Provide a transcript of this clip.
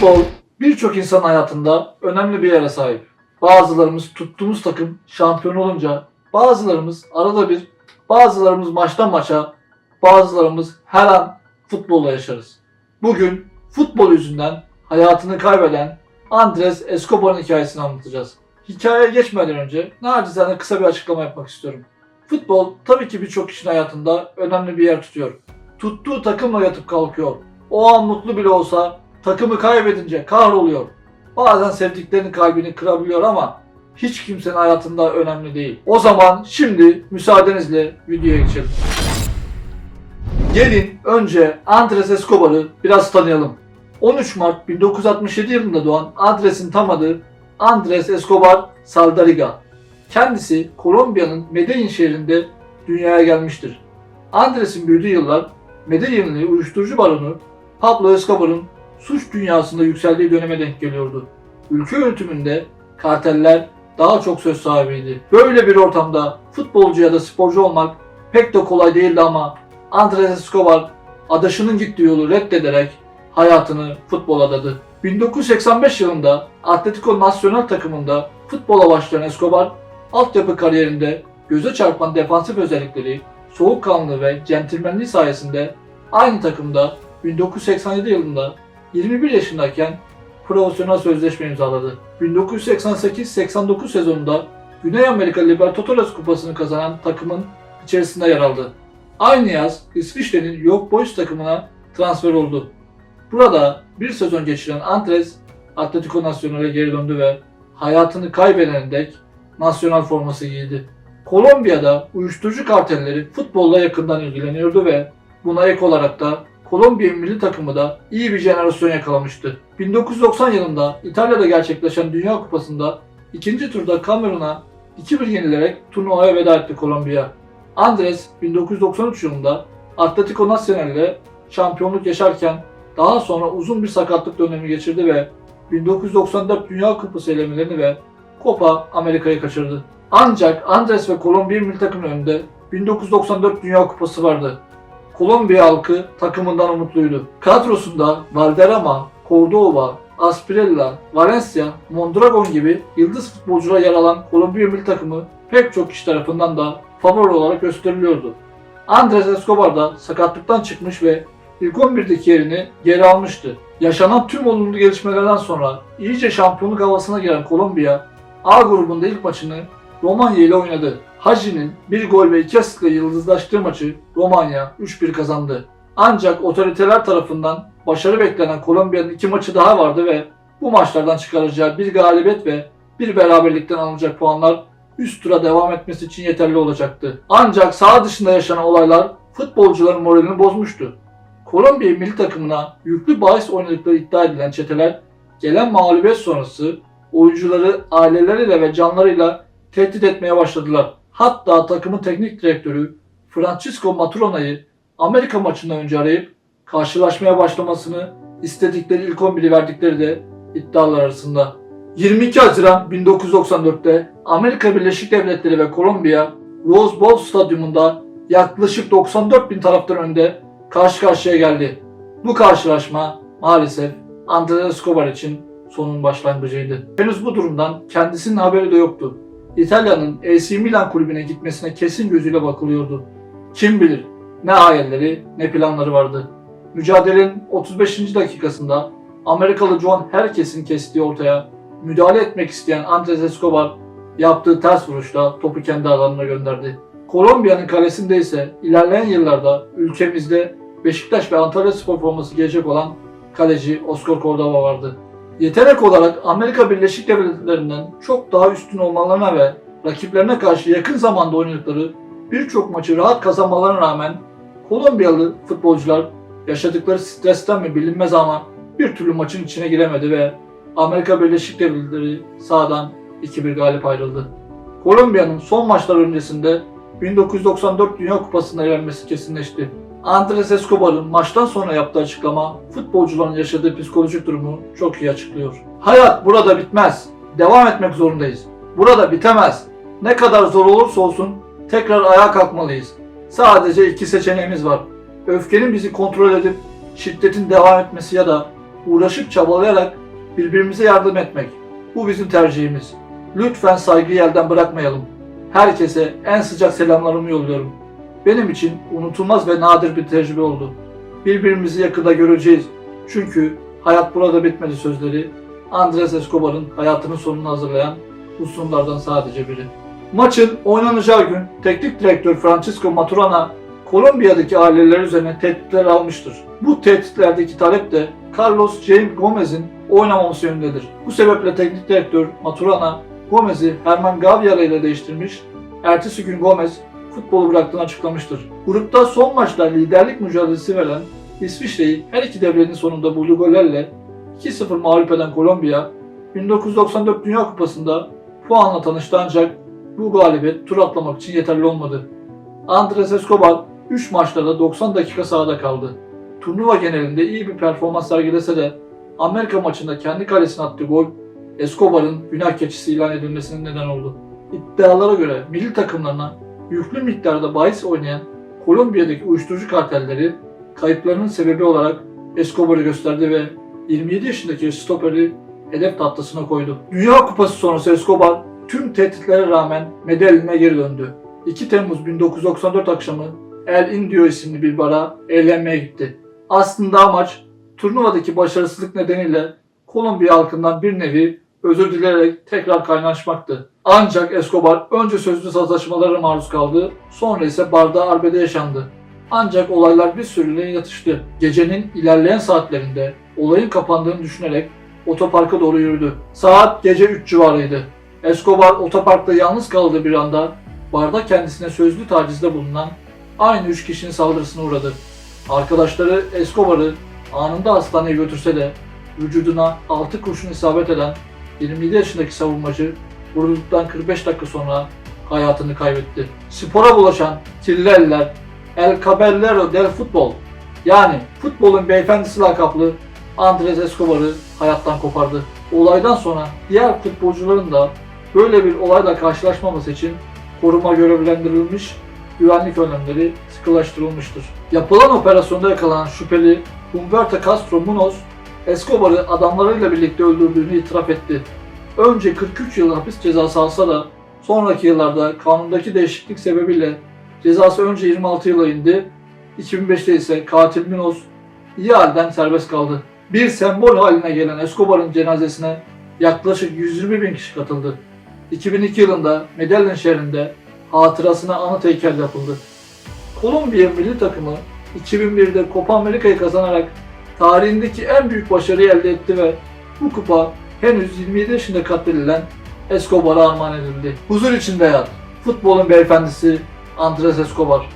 Futbol birçok insan hayatında önemli bir yere sahip. Bazılarımız tuttuğumuz takım şampiyon olunca, bazılarımız arada bir, bazılarımız maçtan maça, bazılarımız her an futbolla yaşarız. Bugün futbol yüzünden hayatını kaybeden Andres Escobar'ın hikayesini anlatacağız. Hikayeye geçmeden önce nacizane kısa bir açıklama yapmak istiyorum. Futbol tabii ki birçok kişinin hayatında önemli bir yer tutuyor. Tuttuğu takımla yatıp kalkıyor. O an mutlu bile olsa takımı kaybedince kahroluyor. Bazen sevdiklerinin kalbini kırabiliyor ama hiç kimsenin hayatında önemli değil. O zaman şimdi müsaadenizle videoya geçelim. Gelin önce Andres Escobar'ı biraz tanıyalım. 13 Mart 1967 yılında doğan Andres'in tam adı Andres Escobar Saldariga. Kendisi Kolombiya'nın Medellin şehrinde dünyaya gelmiştir. Andres'in büyüdüğü yıllar Medellinli uyuşturucu baronu Pablo Escobar'ın suç dünyasında yükseldiği döneme denk geliyordu. Ülke yönetiminde karteller daha çok söz sahibiydi. Böyle bir ortamda futbolcu ya da sporcu olmak pek de kolay değildi ama Andres Escobar adaşının gittiği yolu reddederek hayatını futbola adadı. 1985 yılında Atletico Nacional takımında futbola başlayan Escobar, altyapı kariyerinde göze çarpan defansif özellikleri, soğukkanlı ve centilmenliği sayesinde aynı takımda 1987 yılında 21 yaşındayken profesyonel sözleşme imzaladı. 1988-89 sezonunda Güney Amerika Libertadores Kupası'nı kazanan takımın içerisinde yer aldı. Aynı yaz İsviçre'nin York Boys takımına transfer oldu. Burada bir sezon geçiren Andres Atletico Nacional'e geri döndü ve hayatını kaybedene dek nasyonal forması giydi. Kolombiya'da uyuşturucu kartelleri futbolla yakından ilgileniyordu ve buna ek olarak da Kolombiya milli takımı da iyi bir jenerasyon yakalamıştı. 1990 yılında İtalya'da gerçekleşen Dünya Kupası'nda ikinci turda Kamerun'a 2-1 yenilerek turnuvaya veda etti Kolombiya. Andres 1993 yılında Atletico Nacional ile şampiyonluk yaşarken daha sonra uzun bir sakatlık dönemi geçirdi ve 1994 Dünya Kupası elemelerini ve Copa Amerika'yı kaçırdı. Ancak Andres ve Kolombiya milli takımının önünde 1994 Dünya Kupası vardı. Kolombiya halkı takımından umutluydu. Kadrosunda Valderrama, Cordova, Aspirella, Valencia, Mondragon gibi yıldız futbolcular yer alan Kolombiya milli takımı pek çok kişi tarafından da favori olarak gösteriliyordu. Andres Escobar da sakatlıktan çıkmış ve ilk 11'deki yerini geri almıştı. Yaşanan tüm olumlu gelişmelerden sonra iyice şampiyonluk havasına giren Kolombiya, A grubunda ilk maçını Romanya ile oynadı. Haji'nin bir gol ve iki asistle yıldızlaştığı maçı Romanya 3-1 kazandı. Ancak otoriteler tarafından başarı beklenen Kolombiya'nın iki maçı daha vardı ve bu maçlardan çıkaracağı bir galibiyet ve bir beraberlikten alınacak puanlar üst tura devam etmesi için yeterli olacaktı. Ancak saha dışında yaşanan olaylar futbolcuların moralini bozmuştu. Kolombiya milli takımına yüklü bahis oynadıkları iddia edilen çeteler gelen mağlubiyet sonrası oyuncuları aileleriyle ve canlarıyla tehdit etmeye başladılar. Hatta takımın teknik direktörü Francisco Maturona'yı Amerika maçından önce arayıp karşılaşmaya başlamasını istedikleri ilk 11'i verdikleri de iddialar arasında. 22 Haziran 1994'te Amerika Birleşik Devletleri ve Kolombiya Rose Bowl Stadyumunda yaklaşık 94 bin taraftar önünde karşı karşıya geldi. Bu karşılaşma maalesef Andres Escobar için sonun başlangıcıydı. Henüz bu durumdan kendisinin haberi de yoktu. İtalya'nın AC Milan kulübüne gitmesine kesin gözüyle bakılıyordu. Kim bilir ne hayalleri ne planları vardı. Mücadelenin 35. dakikasında Amerikalı John herkesin kestiği ortaya müdahale etmek isteyen Andres Escobar yaptığı ters vuruşla topu kendi alanına gönderdi. Kolombiya'nın kalesinde ise ilerleyen yıllarda ülkemizde Beşiktaş ve Antalya Spor forması giyecek olan kaleci Oscar Cordova vardı. Yetenek olarak Amerika Birleşik Devletleri'nden çok daha üstün olmalarına ve rakiplerine karşı yakın zamanda oynadıkları birçok maçı rahat kazanmalarına rağmen Kolombiyalı futbolcular yaşadıkları stresten mi bilinmez ama bir türlü maçın içine giremedi ve Amerika Birleşik Devletleri sahadan 2-1 galip ayrıldı. Kolombiya'nın son maçlar öncesinde 1994 Dünya Kupası'na elenmesi kesinleşti. Andres Escobar'ın maçtan sonra yaptığı açıklama futbolcuların yaşadığı psikolojik durumu çok iyi açıklıyor. Hayat burada bitmez. Devam etmek zorundayız. Burada bitemez. Ne kadar zor olursa olsun tekrar ayağa kalkmalıyız. Sadece iki seçeneğimiz var. Öfkenin bizi kontrol edip şiddetin devam etmesi ya da uğraşıp çabalayarak birbirimize yardım etmek. Bu bizim tercihimiz. Lütfen saygıyı elden bırakmayalım. Herkese en sıcak selamlarımı yolluyorum. Benim için unutulmaz ve nadir bir tecrübe oldu. Birbirimizi yakında göreceğiz. Çünkü hayat burada bitmedi sözleri Andres Escobar'ın hayatının sonunu hazırlayan hususlardan sadece biri. Maçın oynanacağı gün teknik direktör Francisco Maturana Kolombiya'daki aileler üzerine tehditler almıştır. Bu tehditlerdeki talep de Carlos Jaime Gomez'in oynamaması yönündedir. Bu sebeple teknik direktör Maturana Gomez'i Herman Gaviara ile değiştirmiş. Ertesi gün Gomez futbolu bıraktığını açıklamıştır. Grupta son maçta liderlik mücadelesi veren İsviçre'yi her iki devrenin sonunda bulduğu gollerle 2-0 mağlup eden Kolombiya, 1994 Dünya Kupası'nda puanla tanıştı ancak bu galibiyet tur atlamak için yeterli olmadı. Andres Escobar 3 maçta da 90 dakika sahada kaldı. Turnuva genelinde iyi bir performans sergilese de Amerika maçında kendi kalesine attığı gol Escobar'ın günah keçisi ilan edilmesine neden oldu. İddialara göre milli takımlarına yüklü miktarda bahis oynayan Kolombiya'daki uyuşturucu kartelleri kayıplarının sebebi olarak Escobar'ı gösterdi ve 27 yaşındaki stoperi hedef tahtasına koydu. Dünya Kupası sonrası Escobar tüm tehditlere rağmen Medellin'e geri döndü. 2 Temmuz 1994 akşamı El Indio isimli bir bara eğlenmeye gitti. Aslında amaç turnuvadaki başarısızlık nedeniyle Kolombiya halkından bir nevi özür dileyerek tekrar kaynaşmaktı. Ancak Escobar önce sözlü sazlaşmalara maruz kaldı, sonra ise barda arbede yaşandı. Ancak olaylar bir süreliğine yatıştı. Gecenin ilerleyen saatlerinde olayın kapandığını düşünerek otoparka doğru yürüdü. Saat gece 3 civarıydı. Escobar otoparkta yalnız kaldığı bir anda barda kendisine sözlü tacizde bulunan aynı üç kişinin saldırısına uğradı. Arkadaşları Escobar'ı anında hastaneye götürse de vücuduna 6 kurşun isabet eden 27 yaşındaki savunmacı vurulduktan 45 dakika sonra hayatını kaybetti. Spora bulaşan kirli eller El Caballero del Futbol yani futbolun beyefendisi lakaplı Andres Escobar'ı hayattan kopardı. Olaydan sonra diğer futbolcuların da böyle bir olayla karşılaşmaması için koruma görevlendirilmiş, güvenlik önlemleri sıkılaştırılmıştır. Yapılan operasyonda yakalanan şüpheli Humberto Castro Munoz, Escobar'ı adamlarıyla birlikte öldürdüğünü itiraf etti. Önce 43 yıl hapis cezası alsa da sonraki yıllarda kanundaki değişiklik sebebiyle cezası önce 26 yıla indi, 2005'te ise katil Munoz iyi halden serbest kaldı. Bir sembol haline gelen Escobar'ın cenazesine yaklaşık 120 bin kişi katıldı. 2002 yılında Medellin şehrinde hatırasına anıt heykel yapıldı. Kolombiya milli takımı 2001'de Copa Amerika'yı kazanarak tarihindeki en büyük başarıyı elde etti ve bu kupa henüz 27 yaşında katledilen Escobar'a armağan edildi. Huzur içinde yat. Futbolun beyefendisi Andres Escobar.